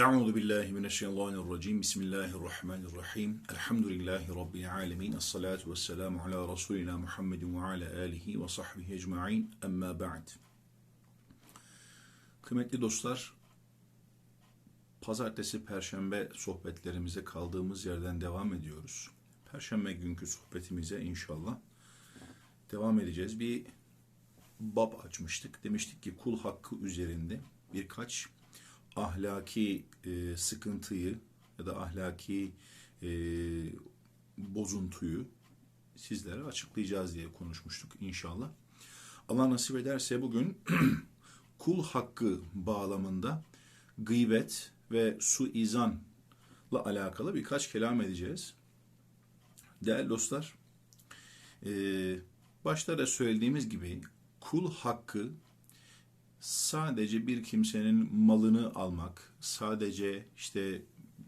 Euzu billahi mineşşeytanirracim. Bismillahirrahmanirrahim. Elhamdülillahi rabbil alamin. Essalatu vesselamu ala resulina Muhammedin ve ala alihi ve sahbihi ecmaîn. Amma ba'd. Kıymetli dostlar, pazartesi perşembe sohbetlerimize kaldığımız yerden devam ediyoruz. Perşembe günkü sohbetimize inşallah devam edeceğiz. Bir bab açmıştık. Demiştik ki kul hakkı üzerinde birkaç ahlaki e, sıkıntıyı ya da ahlaki e, bozuntuyu sizlere açıklayacağız diye konuşmuştuk inşallah. Allah nasip ederse bugün kul hakkı bağlamında gıybet ve suizanla alakalı birkaç kelam edeceğiz. Değerli dostlar, e, başta da söylediğimiz gibi kul hakkı sadece bir kimsenin malını almak, sadece işte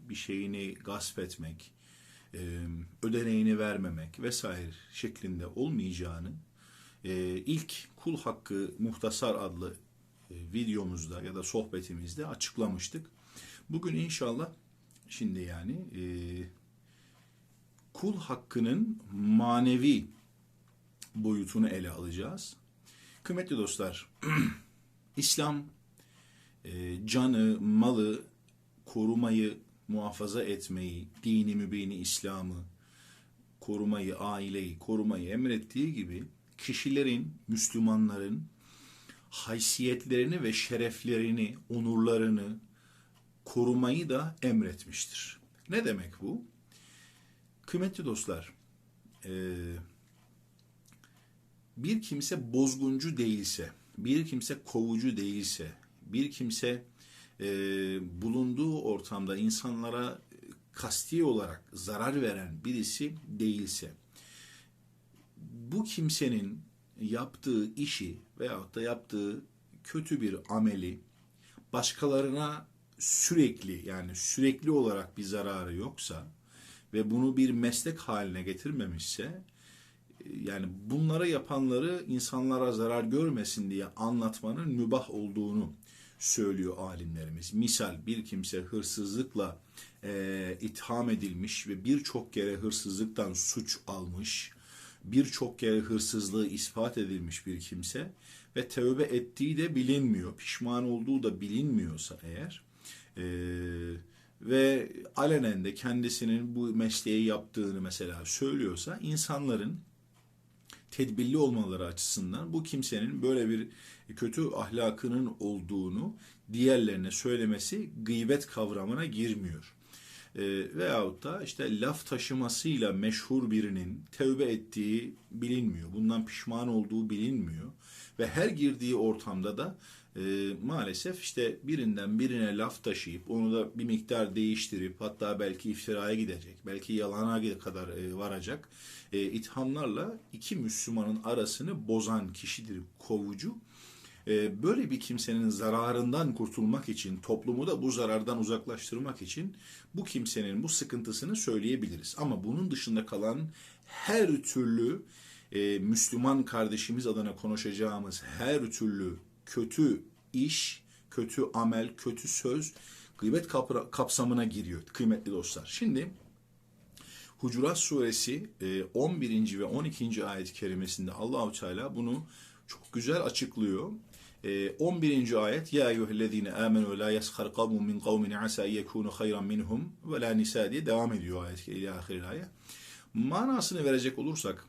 bir şeyini gasp etmek, e, ödeneğini vermemek vesaire şeklinde olmayacağını e, ilk kul hakkı muhtasar adlı e, videomuzda ya da sohbetimizde açıklamıştık. Bugün inşallah şimdi yani kul hakkının manevi boyutunu ele alacağız. Kıymetli dostlar, İslam e, canı, malı korumayı, muhafaza etmeyi, dini mübini İslam'ı korumayı, aileyi korumayı emrettiği gibi kişilerin, Müslümanların haysiyetlerini ve şereflerini, onurlarını korumayı da emretmiştir. Ne demek bu? Kıymetli dostlar, e, bir kimse bozguncu değilse, bir kimse kovucu değilse, bir kimse e, bulunduğu ortamda insanlara kasti olarak zarar veren birisi değilse, bu kimsenin yaptığı işi veyahut da yaptığı kötü bir ameli başkalarına sürekli yani sürekli olarak bir zararı yoksa ve bunu bir meslek haline getirmemişse yani bunlara yapanları insanlara zarar görmesin diye anlatmanın mübah olduğunu söylüyor alimlerimiz. Misal bir kimse hırsızlıkla e, itham edilmiş ve birçok kere hırsızlıktan suç almış, birçok kere hırsızlığı ispat edilmiş bir kimse ve tövbe ettiği de bilinmiyor, pişman olduğu da bilinmiyorsa eğer e, ve alenen de kendisinin bu mesleği yaptığını mesela söylüyorsa insanların tedbirli olmaları açısından bu kimsenin böyle bir kötü ahlakının olduğunu diğerlerine söylemesi gıybet kavramına girmiyor. E, veyahut da işte laf taşımasıyla meşhur birinin tevbe ettiği bilinmiyor. Bundan pişman olduğu bilinmiyor. Ve her girdiği ortamda da e, maalesef işte birinden birine laf taşıyıp onu da bir miktar değiştirip hatta belki iftiraya gidecek, belki yalana kadar e, varacak e, ithamlarla iki Müslümanın arasını bozan kişidir kovucu. E, böyle bir kimsenin zararından kurtulmak için, toplumu da bu zarardan uzaklaştırmak için bu kimsenin bu sıkıntısını söyleyebiliriz. Ama bunun dışında kalan her türlü e, Müslüman kardeşimiz adına konuşacağımız her türlü kötü iş, kötü amel, kötü söz gıybet kapsamına giriyor kıymetli dostlar. Şimdi Hucurat suresi 11. E, ve 12. ayet-i kerimesinde Allahu Teala bunu çok güzel açıklıyor. 11. E, ayet Ya eyyühellezine amenu la yeshar kavmun min kavmin asa yekunu hayran minhum ve la nisa diye devam ediyor ayet ila ahir ayet. Manasını verecek olursak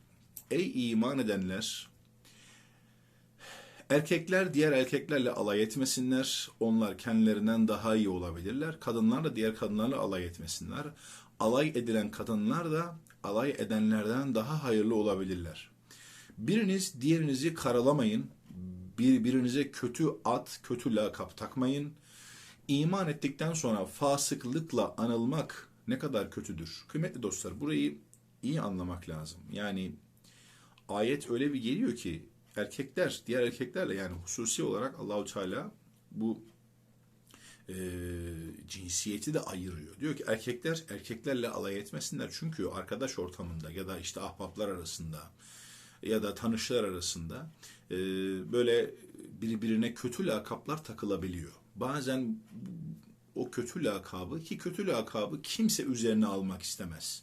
ey iman edenler Erkekler diğer erkeklerle alay etmesinler. Onlar kendilerinden daha iyi olabilirler. Kadınlar da diğer kadınlarla alay etmesinler. Alay edilen kadınlar da alay edenlerden daha hayırlı olabilirler. Biriniz diğerinizi karalamayın. Birbirinize kötü at, kötü lakap takmayın. İman ettikten sonra fasıklıkla anılmak ne kadar kötüdür. Kıymetli dostlar burayı iyi anlamak lazım. Yani ayet öyle bir geliyor ki erkekler diğer erkeklerle yani hususi olarak Allahu Teala bu e, cinsiyeti de ayırıyor. Diyor ki erkekler erkeklerle alay etmesinler çünkü arkadaş ortamında ya da işte ahbaplar arasında ya da tanışlar arasında e, böyle birbirine kötü lakaplar takılabiliyor. Bazen o kötü lakabı ki kötü lakabı kimse üzerine almak istemez.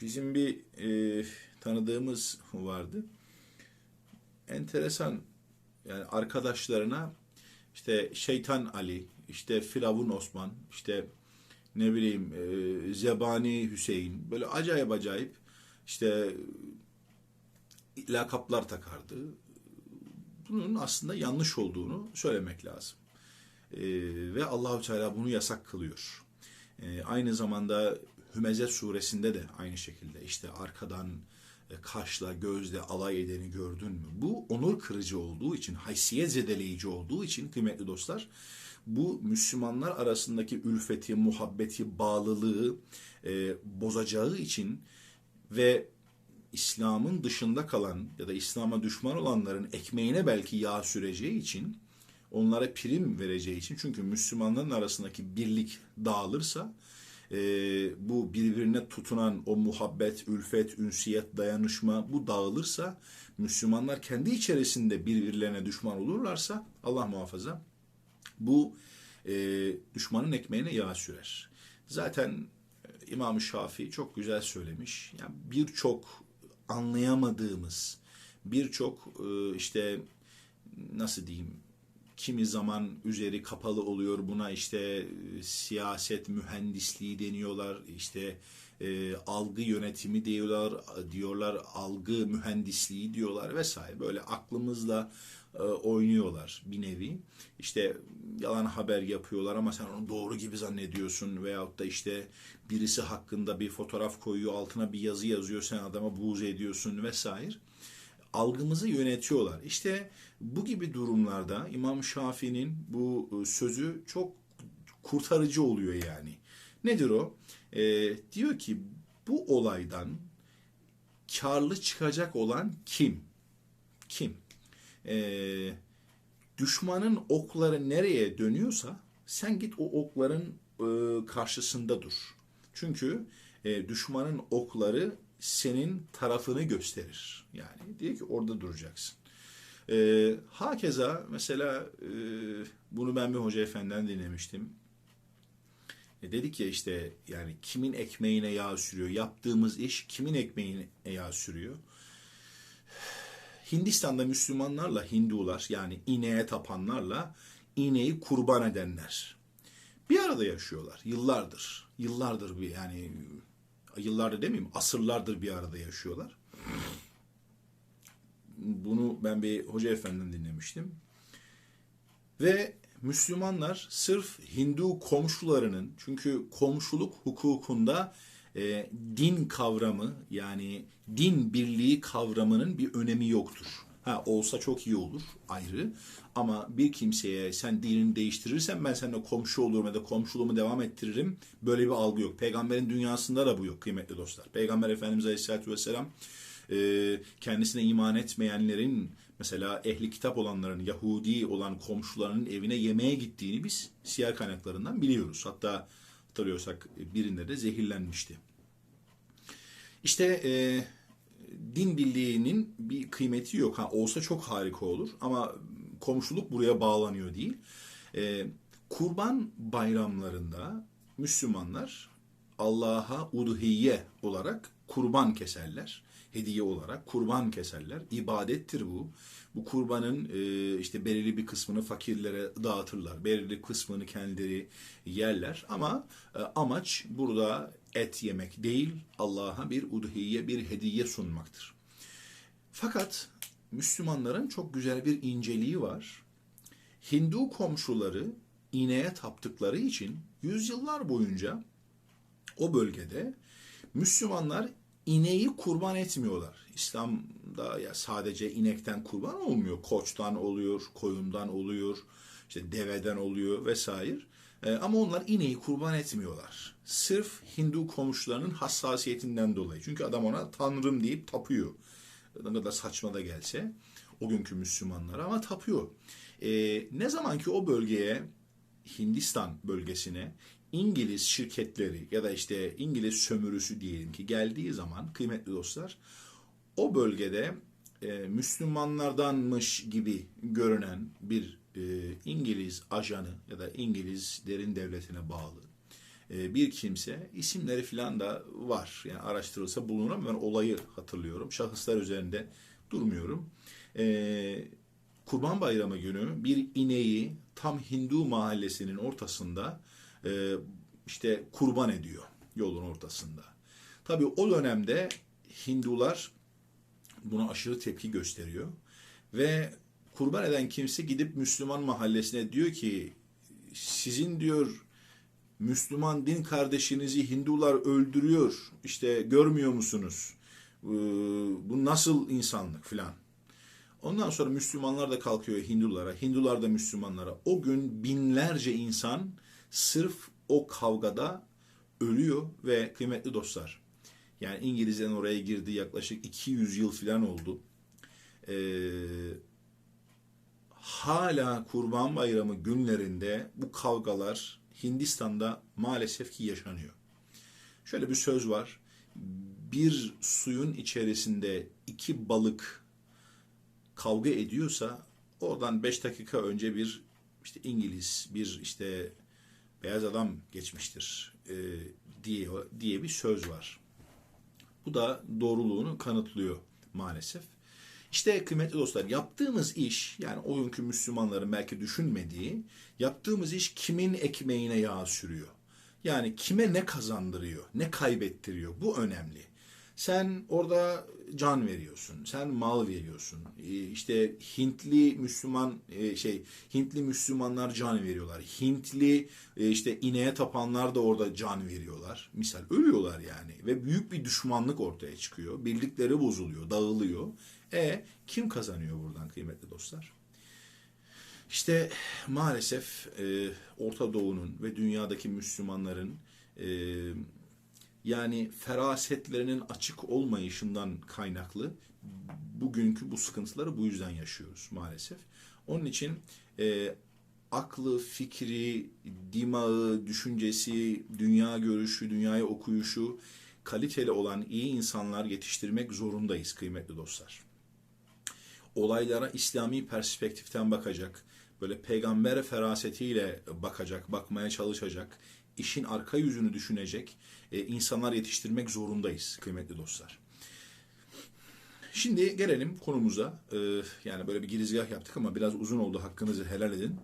Bizim bir e, tanıdığımız vardı. Enteresan yani arkadaşlarına işte şeytan Ali, işte Firavun Osman, işte ne bileyim e, Zebani Hüseyin böyle acayip acayip işte lakaplar takardı. Bunun aslında yanlış olduğunu söylemek lazım. E, ve Allahü Teala bunu yasak kılıyor. E, aynı zamanda Hümeze suresinde de aynı şekilde işte arkadan e, kaşla gözle alay edeni gördün mü? Bu onur kırıcı olduğu için, haysiyet zedeleyici olduğu için kıymetli dostlar bu Müslümanlar arasındaki ülfeti, muhabbeti, bağlılığı e, bozacağı için ve İslam'ın dışında kalan ya da İslam'a düşman olanların ekmeğine belki yağ süreceği için onlara prim vereceği için çünkü Müslümanların arasındaki birlik dağılırsa e, bu birbirine tutunan o muhabbet, ülfet, ünsiyet, dayanışma bu dağılırsa Müslümanlar kendi içerisinde birbirlerine düşman olurlarsa Allah muhafaza bu e, düşmanın ekmeğine yağ sürer. Zaten İmam-ı Şafii çok güzel söylemiş. Yani birçok anlayamadığımız, birçok e, işte nasıl diyeyim kimi zaman üzeri kapalı oluyor buna işte siyaset mühendisliği deniyorlar işte e, algı yönetimi diyorlar diyorlar algı mühendisliği diyorlar vesaire. Böyle aklımızla e, oynuyorlar bir nevi işte yalan haber yapıyorlar ama sen onu doğru gibi zannediyorsun veyahut da işte birisi hakkında bir fotoğraf koyuyor altına bir yazı yazıyor sen adama buğz ediyorsun vesaire algımızı yönetiyorlar. İşte bu gibi durumlarda İmam Şafii'nin bu e, sözü çok kurtarıcı oluyor yani. Nedir o? Ee, diyor ki bu olaydan karlı çıkacak olan kim? Kim? Ee, düşmanın okları nereye dönüyorsa sen git o okların e, karşısında dur. Çünkü e, düşmanın okları senin tarafını gösterir. Yani diyor ki orada duracaksın. E, hakeza mesela e, bunu ben bir hoca efendiden dinlemiştim. E, dedik ya işte yani kimin ekmeğine yağ sürüyor? Yaptığımız iş kimin ekmeğine yağ sürüyor? Hindistan'da Müslümanlarla Hindular yani ineğe tapanlarla ineği kurban edenler bir arada yaşıyorlar yıllardır. Yıllardır bir yani yıllardır demeyeyim asırlardır bir arada yaşıyorlar. Bunu ben bir hoca efendiden dinlemiştim. Ve Müslümanlar sırf Hindu komşularının çünkü komşuluk hukukunda e, din kavramı yani din birliği kavramının bir önemi yoktur. Ha olsa çok iyi olur ayrı ama bir kimseye sen dinini değiştirirsen ben seninle komşu olurum ya da komşuluğumu devam ettiririm. Böyle bir algı yok. Peygamberin dünyasında da bu yok kıymetli dostlar. Peygamber Efendimiz Aleyhisselatü Vesselam e, kendisine iman etmeyenlerin mesela ehli kitap olanların Yahudi olan komşularının evine yemeğe gittiğini biz siyah kaynaklarından biliyoruz. Hatta hatırlıyorsak birinde de zehirlenmişti. İşte e, din birliğinin bir kıymeti yok. Ha, olsa çok harika olur ama komşuluk buraya bağlanıyor değil. E, kurban bayramlarında Müslümanlar Allah'a udhiye olarak kurban keserler. Hediye olarak kurban keserler. İbadettir bu. Bu kurbanın e, işte belirli bir kısmını fakirlere dağıtırlar. Belirli kısmını kendileri yerler. Ama e, amaç burada et yemek değil, Allah'a bir udhiye, bir hediye sunmaktır. Fakat Müslümanların çok güzel bir inceliği var. Hindu komşuları ineğe taptıkları için yüzyıllar boyunca o bölgede Müslümanlar ineği kurban etmiyorlar. İslam'da ya sadece inekten kurban olmuyor. Koçtan oluyor, koyundan oluyor, işte deveden oluyor vesaire. E, ama onlar ineği kurban etmiyorlar. Sırf Hindu komşularının hassasiyetinden dolayı. Çünkü adam ona tanrım deyip tapıyor. Ne kadar saçma da gelse o günkü Müslümanlar ama tapıyor. E, ne zaman ki o bölgeye Hindistan bölgesine İngiliz şirketleri ya da işte İngiliz sömürüsü diyelim ki geldiği zaman kıymetli dostlar o bölgede e, Müslümanlardanmış gibi görünen bir e, İngiliz ajanı ya da İngiliz derin devletine bağlı e, bir kimse isimleri filan da var. Yani araştırılsa bulunur ama ben olayı hatırlıyorum. Şahıslar üzerinde durmuyorum. E, Kurban Bayramı günü bir ineği tam Hindu mahallesinin ortasında e, işte kurban ediyor yolun ortasında. Tabii o dönemde Hindular buna aşırı tepki gösteriyor ve kurban eden kimse gidip Müslüman mahallesine diyor ki sizin diyor Müslüman din kardeşinizi Hindular öldürüyor. İşte görmüyor musunuz? Ee, bu nasıl insanlık filan. Ondan sonra Müslümanlar da kalkıyor Hindulara, Hindular da Müslümanlara. O gün binlerce insan sırf o kavgada ölüyor ve kıymetli dostlar. Yani İngilizlerin oraya girdi yaklaşık 200 yıl filan oldu. Ee, hala Kurban Bayramı günlerinde bu kavgalar Hindistan'da maalesef ki yaşanıyor. Şöyle bir söz var. Bir suyun içerisinde iki balık kavga ediyorsa oradan beş dakika önce bir işte İngiliz, bir işte beyaz adam geçmiştir e, diye diye bir söz var. Bu da doğruluğunu kanıtlıyor maalesef. İşte kıymetli dostlar yaptığımız iş yani o günkü Müslümanların belki düşünmediği yaptığımız iş kimin ekmeğine yağ sürüyor. Yani kime ne kazandırıyor, ne kaybettiriyor bu önemli. Sen orada can veriyorsun, sen mal veriyorsun. Ee, işte Hintli Müslüman e, şey Hintli Müslümanlar can veriyorlar. Hintli e, işte ineğe tapanlar da orada can veriyorlar. Misal ölüyorlar yani ve büyük bir düşmanlık ortaya çıkıyor. Birlikleri bozuluyor, dağılıyor. E kim kazanıyor buradan kıymetli dostlar? İşte maalesef e, Orta Doğu'nun ve dünyadaki Müslümanların e, yani ferasetlerinin açık olmayışından kaynaklı bugünkü bu sıkıntıları bu yüzden yaşıyoruz maalesef. Onun için e, aklı, fikri, dimağı, düşüncesi, dünya görüşü, dünyayı okuyuşu kaliteli olan iyi insanlar yetiştirmek zorundayız kıymetli dostlar. Olaylara İslami perspektiften bakacak, böyle peygamber ferasetiyle bakacak, bakmaya çalışacak, işin arka yüzünü düşünecek e, insanlar yetiştirmek zorundayız kıymetli dostlar. Şimdi gelelim konumuza. E, yani böyle bir girizgah yaptık ama biraz uzun oldu. Hakkınızı helal edin.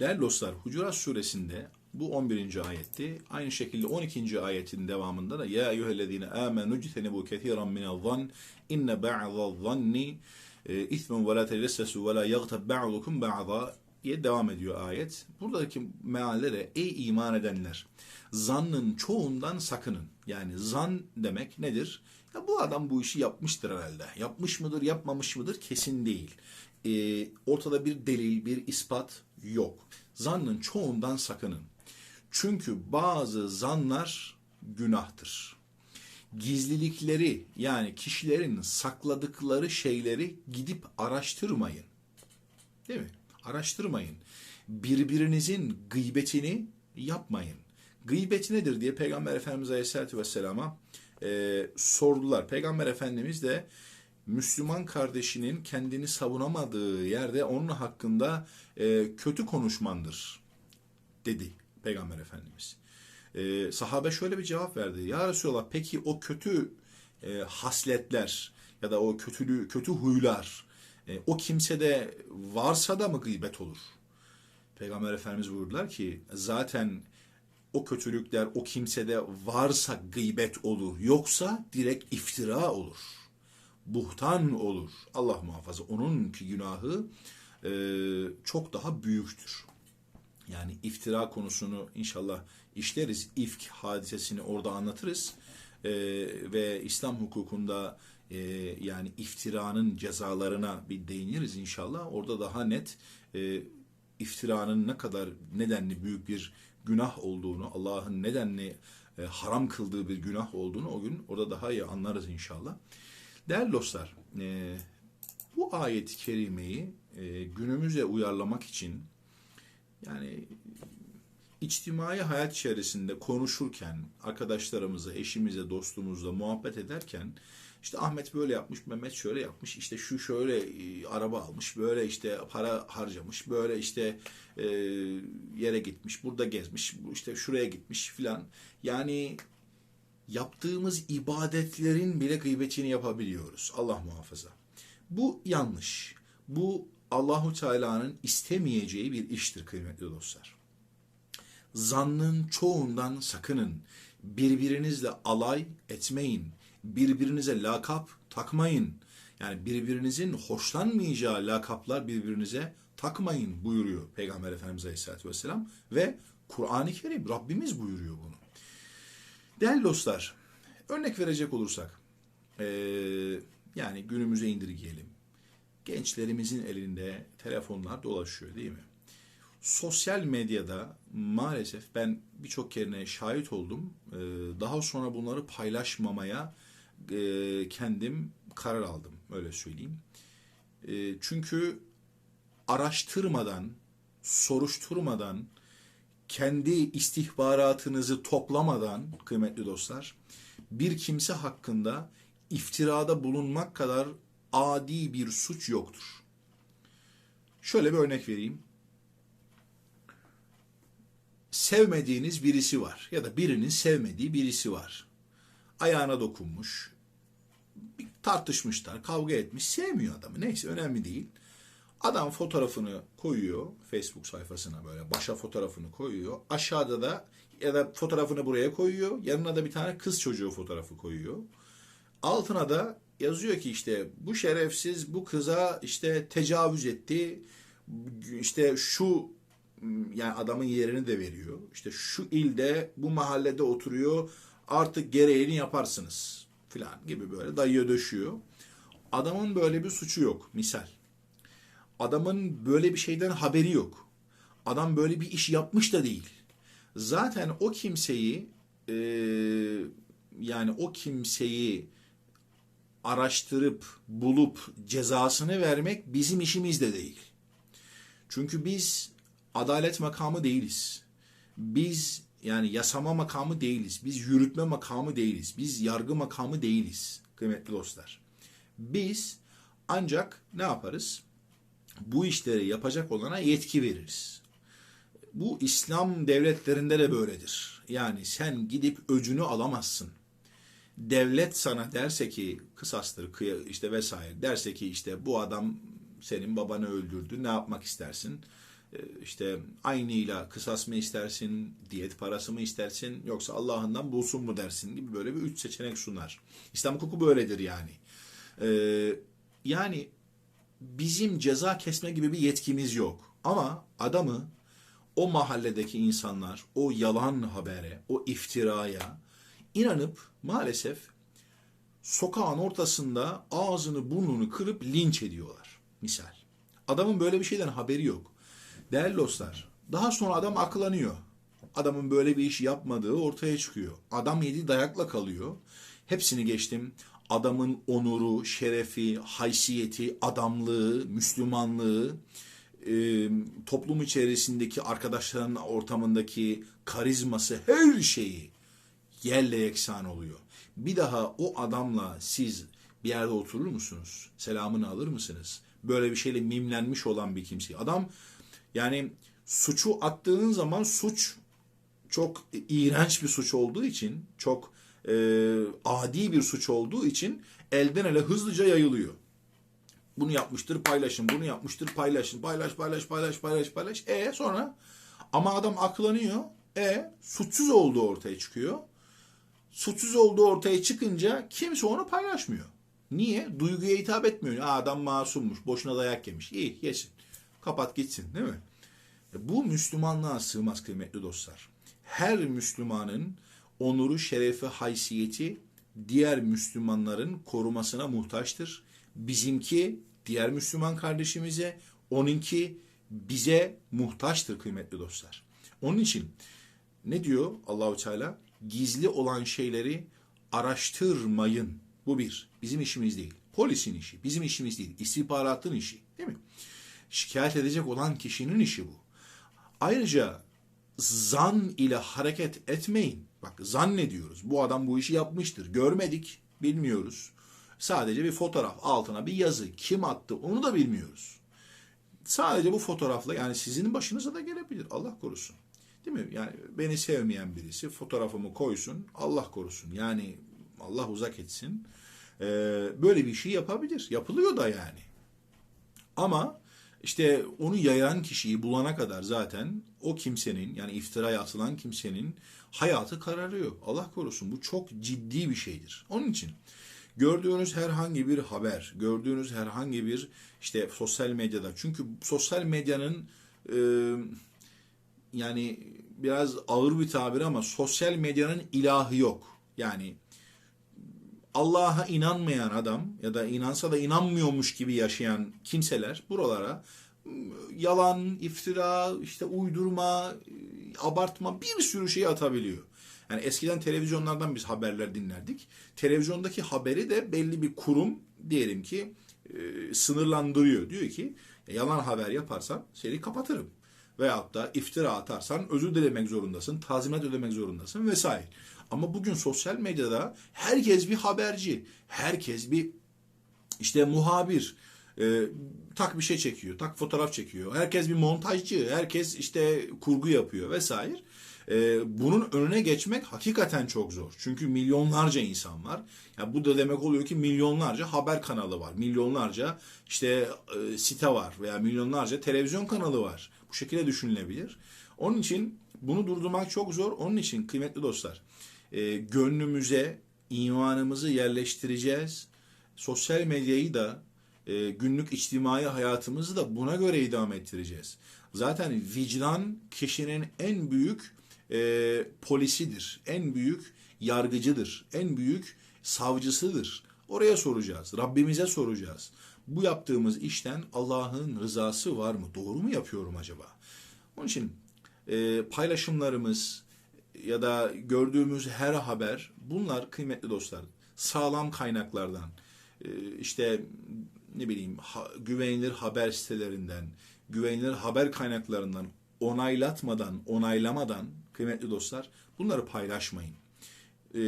Değerli dostlar, Hucurat suresinde bu 11. ayetti. Aynı şekilde 12. ayetin devamında da ya eyyühellezine amenu citenebu kethiran minel zan inne ba'dha zanni e, ismen ve la tecessesu ve la yagtab ba'dukum ba'da diye devam ediyor ayet. Buradaki meallere ey iman edenler zannın çoğundan sakının. Yani zan demek nedir? Ya bu adam bu işi yapmıştır herhalde. Yapmış mıdır, yapmamış mıdır kesin değil. Ee, ortada bir delil, bir ispat yok. Zannın çoğundan sakının. Çünkü bazı zanlar günahtır. Gizlilikleri yani kişilerin sakladıkları şeyleri gidip araştırmayın. Değil mi? Araştırmayın. Birbirinizin gıybetini yapmayın. Gıybet nedir diye Peygamber Efendimiz Aleyhisselatü Vesselam'a e, sordular. Peygamber Efendimiz de Müslüman kardeşinin kendini savunamadığı yerde onun hakkında e, kötü konuşmandır dedi Peygamber Efendimiz. E, sahabe şöyle bir cevap verdi. Ya Resulallah peki o kötü e, hasletler ya da o kötülüğü, kötü huylar e, o kimsede varsa da mı gıybet olur? Peygamber Efendimiz buyurdular ki zaten o kötülükler o kimsede varsa gıybet olur. Yoksa direkt iftira olur. Buhtan olur. Allah muhafaza. Onunki günahı e, çok daha büyüktür. Yani iftira konusunu inşallah işleriz. İfk hadisesini orada anlatırız. E, ve İslam hukukunda e, yani iftiranın cezalarına bir değiniriz inşallah. Orada daha net e, iftiranın ne kadar nedenli büyük bir günah olduğunu, Allah'ın nedenli e, haram kıldığı bir günah olduğunu o gün orada daha iyi anlarız inşallah. Değerli dostlar, e, bu ayet-i kerimeyi e, günümüze uyarlamak için yani içtimai hayat içerisinde konuşurken, arkadaşlarımızla, eşimizle, dostumuzla muhabbet ederken İşte Ahmet böyle yapmış, Mehmet şöyle yapmış, işte şu şöyle e, araba almış, böyle işte para harcamış, böyle işte e, yere gitmiş, burada gezmiş, işte şuraya gitmiş filan. Yani yaptığımız ibadetlerin bile gıybetini yapabiliyoruz. Allah muhafaza. Bu yanlış. Bu Allahu Teala'nın istemeyeceği bir iştir kıymetli dostlar. Zannın çoğundan sakının. Birbirinizle alay etmeyin. Birbirinize lakap takmayın. Yani birbirinizin hoşlanmayacağı lakaplar birbirinize takmayın buyuruyor Peygamber Efendimiz Aleyhisselatü Vesselam. Ve Kur'an-ı Kerim Rabbimiz buyuruyor bunu. Değerli dostlar, örnek verecek olursak, eee, yani günümüze indirgeyelim. Gençlerimizin elinde telefonlar dolaşıyor değil mi? Sosyal medyada maalesef ben birçok kerine şahit oldum. Eee, Daha sonra bunları paylaşmamaya eee, kendim karar aldım, öyle söyleyeyim. Eee, Çünkü araştırmadan, soruşturmadan, kendi istihbaratınızı toplamadan kıymetli dostlar bir kimse hakkında iftirada bulunmak kadar adi bir suç yoktur. Şöyle bir örnek vereyim. Sevmediğiniz birisi var ya da birinin sevmediği birisi var. Ayağına dokunmuş, bir tartışmışlar, kavga etmiş, sevmiyor adamı. Neyse önemli değil. Adam fotoğrafını koyuyor Facebook sayfasına böyle başa fotoğrafını koyuyor. Aşağıda da ya da fotoğrafını buraya koyuyor. Yanına da bir tane kız çocuğu fotoğrafı koyuyor. Altına da yazıyor ki işte bu şerefsiz bu kıza işte tecavüz etti. İşte şu yani adamın yerini de veriyor. İşte şu ilde bu mahallede oturuyor. Artık gereğini yaparsınız filan gibi böyle dayıyor döşüyor. Adamın böyle bir suçu yok misal. Adamın böyle bir şeyden haberi yok. Adam böyle bir iş yapmış da değil. Zaten o kimseyi e, yani o kimseyi araştırıp bulup cezasını vermek bizim işimiz de değil. Çünkü biz adalet makamı değiliz. Biz yani yasama makamı değiliz. Biz yürütme makamı değiliz. Biz yargı makamı değiliz kıymetli dostlar. Biz ancak ne yaparız? Bu işleri yapacak olana yetki veririz. Bu İslam devletlerinde de böyledir. Yani sen gidip öcünü alamazsın. Devlet sana derse ki kısastır işte vesaire derse ki işte bu adam senin babanı öldürdü ne yapmak istersin? Ee, işte aynıyla kısas mı istersin, diyet parası mı istersin yoksa Allah'ından bulsun mu dersin gibi böyle bir üç seçenek sunar. İslam hukuku böyledir yani. Ee, yani bizim ceza kesme gibi bir yetkimiz yok. Ama adamı o mahalledeki insanlar o yalan habere, o iftiraya inanıp maalesef sokağın ortasında ağzını burnunu kırıp linç ediyorlar. Misal. Adamın böyle bir şeyden haberi yok. Değerli dostlar, daha sonra adam aklanıyor. Adamın böyle bir iş yapmadığı ortaya çıkıyor. Adam yedi dayakla kalıyor. Hepsini geçtim. Adamın onuru, şerefi, haysiyeti, adamlığı, Müslümanlığı, e, toplum içerisindeki arkadaşların ortamındaki karizması, her şeyi yerle yeksan oluyor. Bir daha o adamla siz bir yerde oturur musunuz? Selamını alır mısınız? Böyle bir şeyle mimlenmiş olan bir kimse. Adam yani suçu attığın zaman suç çok iğrenç bir suç olduğu için, çok e, adi bir suç olduğu için elden ele hızlıca yayılıyor. Bunu yapmıştır paylaşın, bunu yapmıştır paylaşın, paylaş paylaş paylaş paylaş paylaş. E sonra ama adam aklanıyor. E suçsuz olduğu ortaya çıkıyor. Suçsuz olduğu ortaya çıkınca kimse onu paylaşmıyor. Niye? Duyguya hitap etmiyor. Aa, adam masummuş, boşuna dayak yemiş. İyi, yesin. Kapat gitsin, değil mi? E, Bu Müslümanlığa sığmaz kıymetli dostlar. Her Müslümanın onuru, şerefi, haysiyeti diğer Müslümanların korumasına muhtaçtır. Bizimki diğer Müslüman kardeşimize, onunki bize muhtaçtır kıymetli dostlar. Onun için ne diyor Allahu Teala? Gizli olan şeyleri araştırmayın. Bu bir. Bizim işimiz değil. Polisin işi. Bizim işimiz değil. İstihbaratın işi. Değil mi? Şikayet edecek olan kişinin işi bu. Ayrıca zan ile hareket etmeyin. Bak zannediyoruz. Bu adam bu işi yapmıştır. Görmedik, bilmiyoruz. Sadece bir fotoğraf altına bir yazı kim attı onu da bilmiyoruz. Sadece bu fotoğrafla yani sizin başınıza da gelebilir Allah korusun. Değil mi? Yani beni sevmeyen birisi fotoğrafımı koysun Allah korusun. Yani Allah uzak etsin. Ee, böyle bir şey yapabilir. Yapılıyor da yani. Ama işte onu yayan kişiyi bulana kadar zaten o kimsenin yani iftiraya atılan kimsenin hayatı kararıyor. Allah korusun bu çok ciddi bir şeydir. Onun için gördüğünüz herhangi bir haber, gördüğünüz herhangi bir işte sosyal medyada çünkü sosyal medyanın e, yani biraz ağır bir tabir ama sosyal medyanın ilahı yok. Yani Allah'a inanmayan adam ya da inansa da inanmıyormuş gibi yaşayan kimseler buralara ıı, yalan, iftira, işte uydurma, abartma bir sürü şey atabiliyor. Yani eskiden televizyonlardan biz haberler dinlerdik. Televizyondaki haberi de belli bir kurum diyelim ki e, sınırlandırıyor. Diyor ki yalan haber yaparsan seni kapatırım. Veyahut da iftira atarsan özür dilemek zorundasın, tazminat ödemek zorundasın vesaire. Ama bugün sosyal medyada herkes bir haberci, herkes bir işte muhabir, e, tak bir şey çekiyor, tak fotoğraf çekiyor. Herkes bir montajcı, herkes işte kurgu yapıyor vesaire. E, bunun önüne geçmek hakikaten çok zor. Çünkü milyonlarca insan var. Yani bu da demek oluyor ki milyonlarca haber kanalı var. Milyonlarca işte e, site var veya milyonlarca televizyon kanalı var. Bu şekilde düşünülebilir. Onun için bunu durdurmak çok zor. Onun için kıymetli dostlar e, gönlümüze imanımızı yerleştireceğiz. Sosyal medyayı da e, günlük içtimai hayatımızı da buna göre idame ettireceğiz. Zaten vicdan kişinin en büyük e, polisidir, en büyük yargıcıdır, en büyük savcısıdır. Oraya soracağız, Rabbimize soracağız. Bu yaptığımız işten Allah'ın rızası var mı? Doğru mu yapıyorum acaba? Onun için e, paylaşımlarımız, ya da gördüğümüz her haber bunlar kıymetli dostlar sağlam kaynaklardan e, işte ne bileyim güvenilir haber sitelerinden güvenilir haber kaynaklarından onaylatmadan onaylamadan kıymetli dostlar bunları paylaşmayın. E,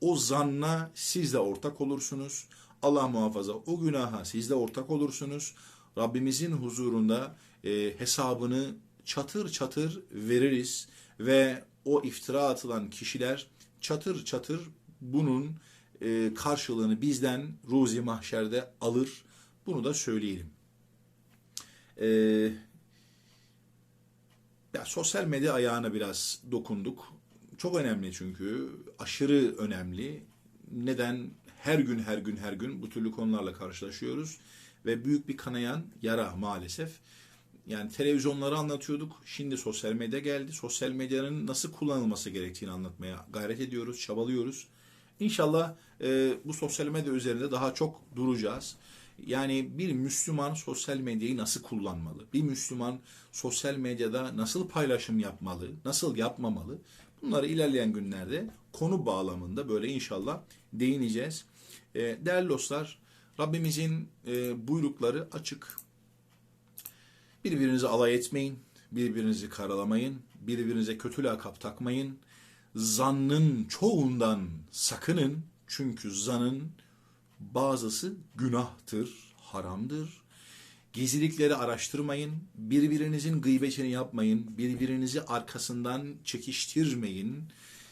o zanna siz de ortak olursunuz. Allah muhafaza o günaha siz de ortak olursunuz. Rabbimizin huzurunda e, hesabını çatır çatır veririz ve o iftira atılan kişiler çatır çatır bunun e, karşılığını bizden ruzi mahşerde alır. Bunu da söyleyelim. E, ya sosyal medya ayağına biraz dokunduk. Çok önemli çünkü aşırı önemli. Neden? Her gün her gün her gün bu türlü konularla karşılaşıyoruz ve büyük bir kanayan yara maalesef yani televizyonları anlatıyorduk. Şimdi sosyal medya geldi. Sosyal medyanın nasıl kullanılması gerektiğini anlatmaya gayret ediyoruz, çabalıyoruz. İnşallah e, bu sosyal medya üzerinde daha çok duracağız. Yani bir Müslüman sosyal medyayı nasıl kullanmalı? Bir Müslüman sosyal medyada nasıl paylaşım yapmalı? Nasıl yapmamalı? Bunları ilerleyen günlerde konu bağlamında böyle inşallah değineceğiz. E, değerli dostlar, Rabbimizin e, buyrukları açık. Birbirinizi alay etmeyin, birbirinizi karalamayın, birbirinize kötü lakap takmayın. Zannın çoğundan sakının çünkü zanın bazısı günahtır, haramdır. Gizlilikleri araştırmayın, birbirinizin gıybetini yapmayın, birbirinizi arkasından çekiştirmeyin.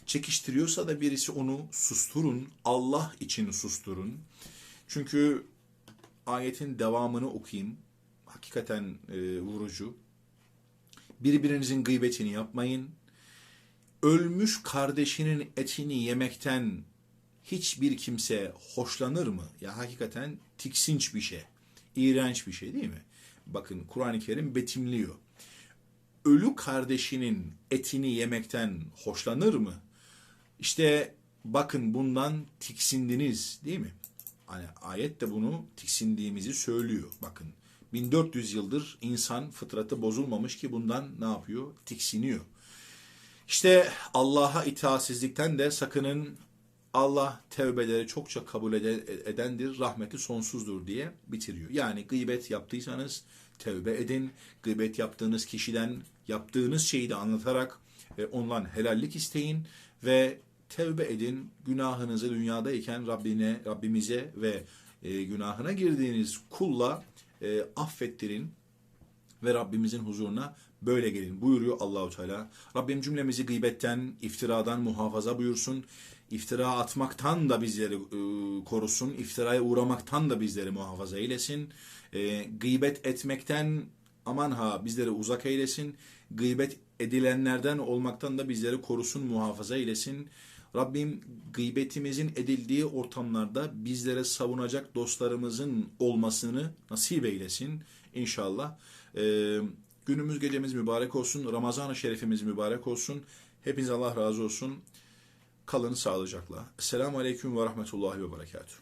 Çekiştiriyorsa da birisi onu susturun, Allah için susturun. Çünkü ayetin devamını okuyayım hakikaten e, vurucu. Birbirinizin gıybetini yapmayın. Ölmüş kardeşinin etini yemekten hiçbir kimse hoşlanır mı? Ya hakikaten tiksinç bir şey. iğrenç bir şey değil mi? Bakın Kur'an-ı Kerim betimliyor. Ölü kardeşinin etini yemekten hoşlanır mı? İşte bakın bundan tiksindiniz değil mi? Hani ayet de bunu tiksindiğimizi söylüyor. Bakın 1400 yıldır insan fıtratı bozulmamış ki bundan ne yapıyor? Tiksiniyor. İşte Allah'a itaatsizlikten de sakının Allah tevbeleri çokça kabul edendir, rahmeti sonsuzdur diye bitiriyor. Yani gıybet yaptıysanız tevbe edin. Gıybet yaptığınız kişiden yaptığınız şeyi de anlatarak e, ondan helallik isteyin ve tevbe edin. Günahınızı dünyadayken Rabbine, Rabbimize ve e, günahına girdiğiniz kulla e, affettirin ve Rabbimizin huzuruna böyle gelin buyuruyor Allahu Teala. Rabbim cümlemizi gıybetten, iftiradan muhafaza buyursun. İftira atmaktan da bizleri e, korusun. İftiraya uğramaktan da bizleri muhafaza eylesin. E, gıybet etmekten aman ha bizleri uzak eylesin. Gıybet edilenlerden olmaktan da bizleri korusun, muhafaza eylesin. Rabbim gıybetimizin edildiği ortamlarda bizlere savunacak dostlarımızın olmasını nasip eylesin inşallah. Ee, günümüz gecemiz mübarek olsun. Ramazan-ı Şerifimiz mübarek olsun. Hepinize Allah razı olsun. Kalın sağlıcakla. Esselamu Aleyküm ve Rahmetullahi ve Berekatuhu.